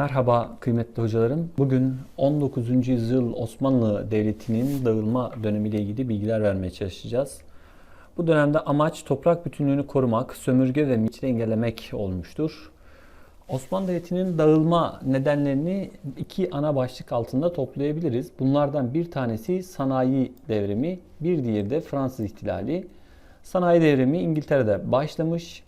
Merhaba kıymetli hocalarım. Bugün 19. yüzyıl Osmanlı Devleti'nin dağılma dönemiyle ilgili bilgiler vermeye çalışacağız. Bu dönemde amaç toprak bütünlüğünü korumak, sömürge ve miçli engellemek olmuştur. Osmanlı Devleti'nin dağılma nedenlerini iki ana başlık altında toplayabiliriz. Bunlardan bir tanesi sanayi devrimi, bir diğeri de Fransız ihtilali. Sanayi devrimi İngiltere'de başlamış.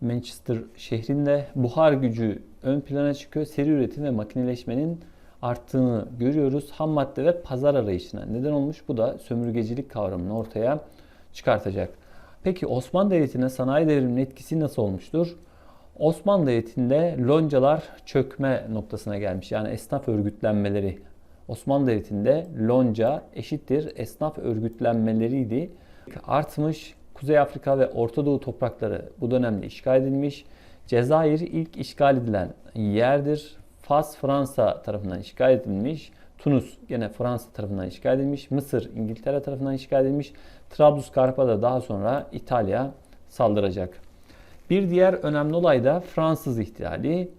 Manchester şehrinde buhar gücü ön plana çıkıyor. Seri üretim ve makineleşmenin arttığını görüyoruz. Ham madde ve pazar arayışına neden olmuş. Bu da sömürgecilik kavramını ortaya çıkartacak. Peki Osmanlı Devleti'ne sanayi devriminin etkisi nasıl olmuştur? Osmanlı Devleti'nde loncalar çökme noktasına gelmiş. Yani esnaf örgütlenmeleri. Osmanlı Devleti'nde lonca eşittir esnaf örgütlenmeleriydi. Artmış Kuzey Afrika ve Orta Doğu toprakları bu dönemde işgal edilmiş. Cezayir ilk işgal edilen yerdir. Fas Fransa tarafından işgal edilmiş. Tunus gene Fransa tarafından işgal edilmiş. Mısır İngiltere tarafından işgal edilmiş. Trablusgarp'a da daha sonra İtalya saldıracak. Bir diğer önemli olay da Fransız ihtilali.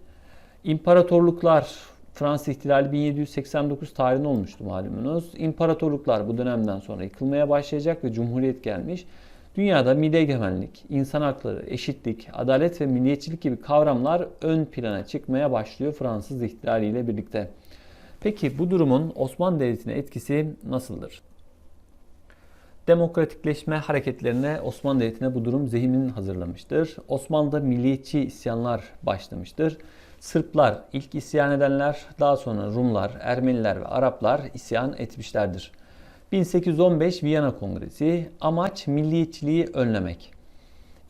İmparatorluklar Fransız ihtilali 1789 tarihinde olmuştu malumunuz. İmparatorluklar bu dönemden sonra yıkılmaya başlayacak ve cumhuriyet gelmiş. Dünyada milli egemenlik, insan hakları, eşitlik, adalet ve milliyetçilik gibi kavramlar ön plana çıkmaya başlıyor Fransız ihtilaliyle birlikte. Peki bu durumun Osmanlı Devleti'ne etkisi nasıldır? Demokratikleşme hareketlerine Osmanlı Devleti'ne bu durum zemin hazırlamıştır. Osmanlı'da milliyetçi isyanlar başlamıştır. Sırplar ilk isyan edenler, daha sonra Rumlar, Ermeniler ve Araplar isyan etmişlerdir. 1815 Viyana Kongresi amaç milliyetçiliği önlemek.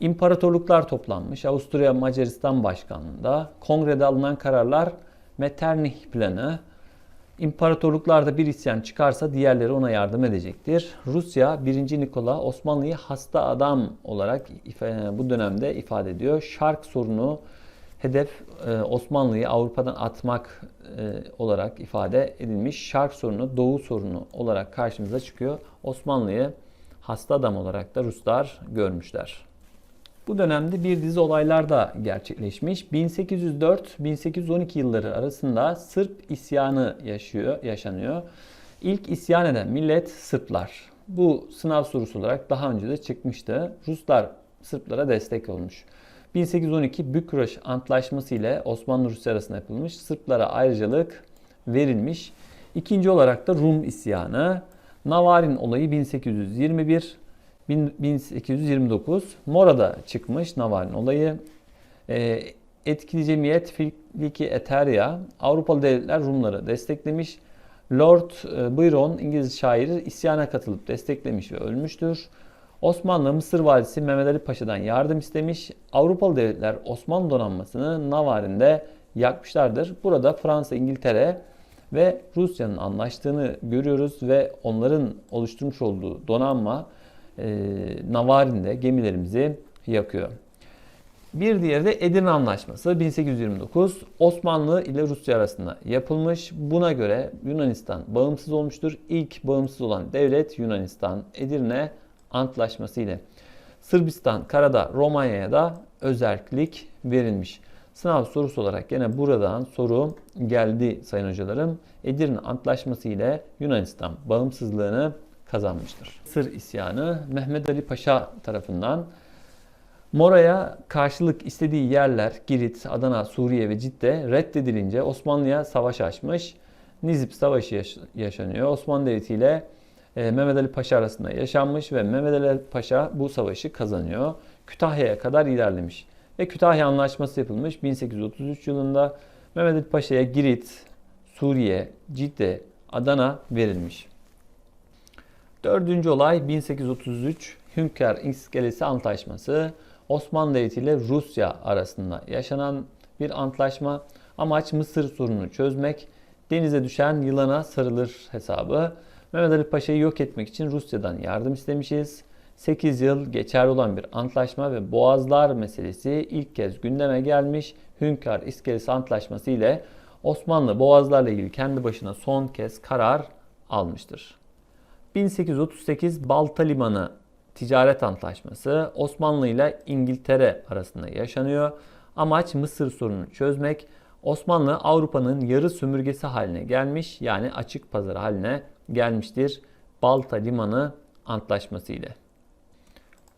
İmparatorluklar toplanmış Avusturya Macaristan Başkanlığında kongrede alınan kararlar Metternich planı İmparatorluklarda bir isyan çıkarsa diğerleri ona yardım edecektir. Rusya 1. Nikola Osmanlı'yı hasta adam olarak bu dönemde ifade ediyor. Şark sorunu hedef Osmanlı'yı Avrupa'dan atmak olarak ifade edilmiş. Şark sorunu Doğu sorunu olarak karşımıza çıkıyor. Osmanlı'yı hasta adam olarak da Ruslar görmüşler. Bu dönemde bir dizi olaylar da gerçekleşmiş. 1804-1812 yılları arasında Sırp isyanı yaşıyor, yaşanıyor. İlk isyan eden millet Sırplar. Bu sınav sorusu olarak daha önce de çıkmıştı. Ruslar Sırplara destek olmuş. 1812 Bükreş Antlaşması ile Osmanlı Rusya arasında yapılmış. Sırplara ayrıcalık verilmiş. İkinci olarak da Rum isyanı. Navarin olayı 1821 1829 Mora'da çıkmış Navarin olayı. E, etkili cemiyet Filiki Eteria Avrupalı devletler Rumları desteklemiş. Lord Byron İngiliz şairi isyana katılıp desteklemiş ve ölmüştür. Osmanlı Mısır valisi Mehmet Ali Paşa'dan yardım istemiş. Avrupalı devletler Osmanlı donanmasını Navarin'de yakmışlardır. Burada Fransa, İngiltere ve Rusya'nın anlaştığını görüyoruz ve onların oluşturmuş olduğu donanma e, Navarin'de gemilerimizi yakıyor. Bir diğeri de Edirne Anlaşması 1829 Osmanlı ile Rusya arasında yapılmış. Buna göre Yunanistan bağımsız olmuştur. İlk bağımsız olan devlet Yunanistan. Edirne Antlaşması ile Sırbistan karada Romanya'ya da özerklik verilmiş. Sınav sorusu olarak yine buradan soru geldi sayın hocalarım. Edirne Antlaşması ile Yunanistan bağımsızlığını kazanmıştır. Sır isyanı Mehmet Ali Paşa tarafından Mora'ya karşılık istediği yerler Girit, Adana, Suriye ve Cidde reddedilince Osmanlı'ya savaş açmış. Nizip Savaşı yaşanıyor. Osmanlı Devleti ile Mehmet Ali Paşa arasında yaşanmış ve Mehmet Ali Paşa bu savaşı kazanıyor. Kütahya'ya kadar ilerlemiş. Ve Kütahya Anlaşması yapılmış 1833 yılında. Mehmet Ali Paşa'ya Girit, Suriye, Cidde, Adana verilmiş. Dördüncü olay 1833 Hünkar İskelesi Antlaşması. Osmanlı Devleti ile Rusya arasında yaşanan bir antlaşma. Amaç Mısır sorununu çözmek. Denize düşen yılana sarılır hesabı. Mehmet Ali Paşa'yı yok etmek için Rusya'dan yardım istemişiz. 8 yıl geçerli olan bir antlaşma ve boğazlar meselesi ilk kez gündeme gelmiş. Hünkar İskelesi Antlaşması ile Osmanlı boğazlarla ilgili kendi başına son kez karar almıştır. 1838 Balta Limanı Ticaret Antlaşması Osmanlı ile İngiltere arasında yaşanıyor. Amaç Mısır sorununu çözmek. Osmanlı Avrupa'nın yarı sömürgesi haline gelmiş yani açık pazar haline gelmiştir. Balta Limanı Antlaşması ile.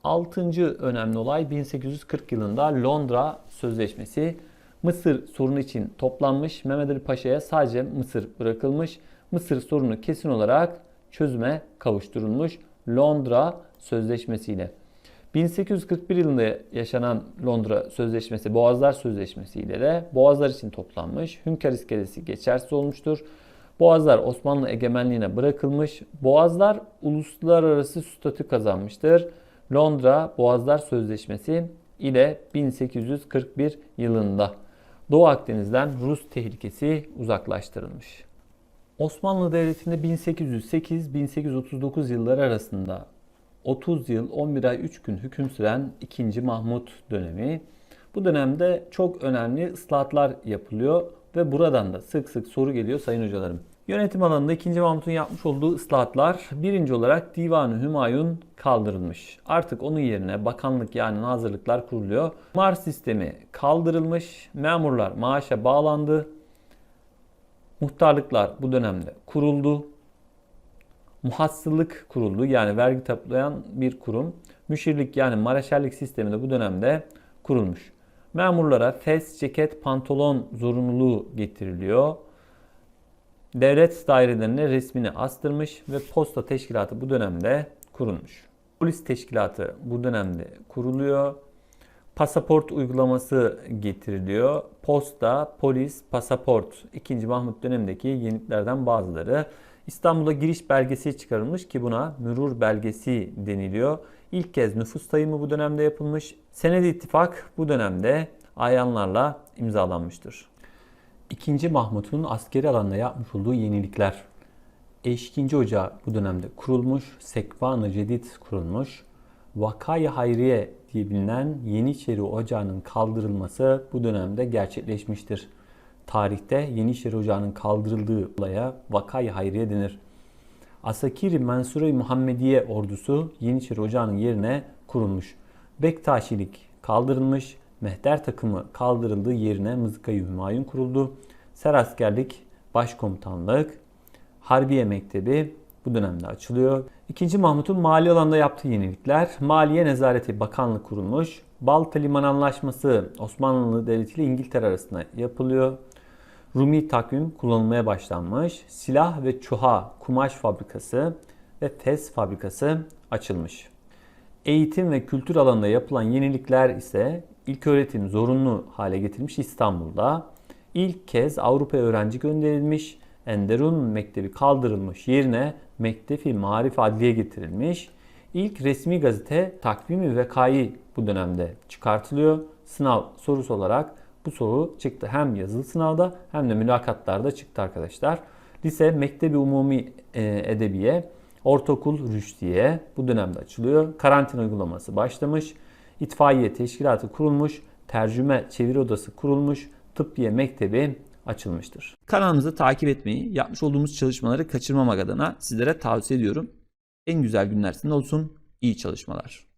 Altıncı önemli olay 1840 yılında Londra Sözleşmesi. Mısır sorunu için toplanmış. Mehmet Ali Paşa'ya sadece Mısır bırakılmış. Mısır sorunu kesin olarak çözüme kavuşturulmuş Londra Sözleşmesi ile. 1841 yılında yaşanan Londra Sözleşmesi, Boğazlar Sözleşmesi ile de Boğazlar için toplanmış. Hünkar iskelesi geçersiz olmuştur. Boğazlar Osmanlı egemenliğine bırakılmış. Boğazlar uluslararası statü kazanmıştır. Londra Boğazlar Sözleşmesi ile 1841 yılında Doğu Akdeniz'den Rus tehlikesi uzaklaştırılmış. Osmanlı Devleti'nde 1808-1839 yılları arasında 30 yıl 11 ay 3 gün hüküm süren 2. Mahmut dönemi. Bu dönemde çok önemli ıslahatlar yapılıyor ve buradan da sık sık soru geliyor sayın hocalarım. Yönetim alanında 2. Mahmut'un yapmış olduğu ıslahatlar birinci olarak Divan-ı Hümayun kaldırılmış. Artık onun yerine bakanlık yani nazırlıklar kuruluyor. Mar sistemi kaldırılmış. Memurlar maaşa bağlandı. Muhtarlıklar bu dönemde kuruldu. Muhassıllık kuruldu yani vergi toplayan bir kurum. Müşirlik yani mareşallik sistemi de bu dönemde kurulmuş. Memurlara fes, ceket, pantolon zorunluluğu getiriliyor. Devlet dairelerine resmini astırmış ve posta teşkilatı bu dönemde kurulmuş. Polis teşkilatı bu dönemde kuruluyor. Pasaport uygulaması getiriliyor. Posta, polis, pasaport 2. Mahmut dönemindeki yeniliklerden bazıları. İstanbul'a giriş belgesi çıkarılmış ki buna mürur belgesi deniliyor. İlk kez nüfus sayımı bu dönemde yapılmış. Senedi ittifak bu dönemde ayanlarla imzalanmıştır. İkinci Mahmut'un askeri alanda yapmış olduğu yenilikler. Eşkinci Ocağı bu dönemde kurulmuş. Sekvan-ı Cedid kurulmuş. Vakay Hayriye diye bilinen Yeniçeri Ocağı'nın kaldırılması bu dönemde gerçekleşmiştir. Tarihte Yeniçeri Ocağı'nın kaldırıldığı olaya Vakay Hayriye denir. Asakiri Mensure-i Muhammediye ordusu Yeniçeri Ocağı'nın yerine kurulmuş. Bektaşilik kaldırılmış. Mehter takımı kaldırıldığı yerine Mızıkayı Hümayun kuruldu. Seraskerlik, Başkomutanlık, Harbiye Mektebi bu dönemde açılıyor. İkinci Mahmut'un mali alanda yaptığı yenilikler. Maliye Nezareti Bakanlık kurulmuş. Balta Liman Anlaşması Osmanlı Devleti ile İngiltere arasında yapılıyor. Rumi takvim kullanılmaya başlanmış. Silah ve çuha kumaş fabrikası ve fes fabrikası açılmış. Eğitim ve kültür alanında yapılan yenilikler ise ilk öğretim zorunlu hale getirilmiş İstanbul'da. İlk kez Avrupa öğrenci gönderilmiş. Enderun Mektebi kaldırılmış. Yerine Mektefi Marif Adliye getirilmiş. İlk resmi gazete Takvimi Vekayı bu dönemde çıkartılıyor. Sınav sorusu olarak bu soru çıktı. Hem yazılı sınavda hem de mülakatlarda çıktı arkadaşlar. Lise Mektebi Umumi e, Edebiye, Ortaokul Rüştiye bu dönemde açılıyor. Karantina uygulaması başlamış. İtfaiye teşkilatı kurulmuş. Tercüme çeviri odası kurulmuş. Tıbbiye Mektebi açılmıştır. Kanalımızı takip etmeyi, yapmış olduğumuz çalışmaları kaçırmamak adına sizlere tavsiye ediyorum. En güzel günler sizin olsun. İyi çalışmalar.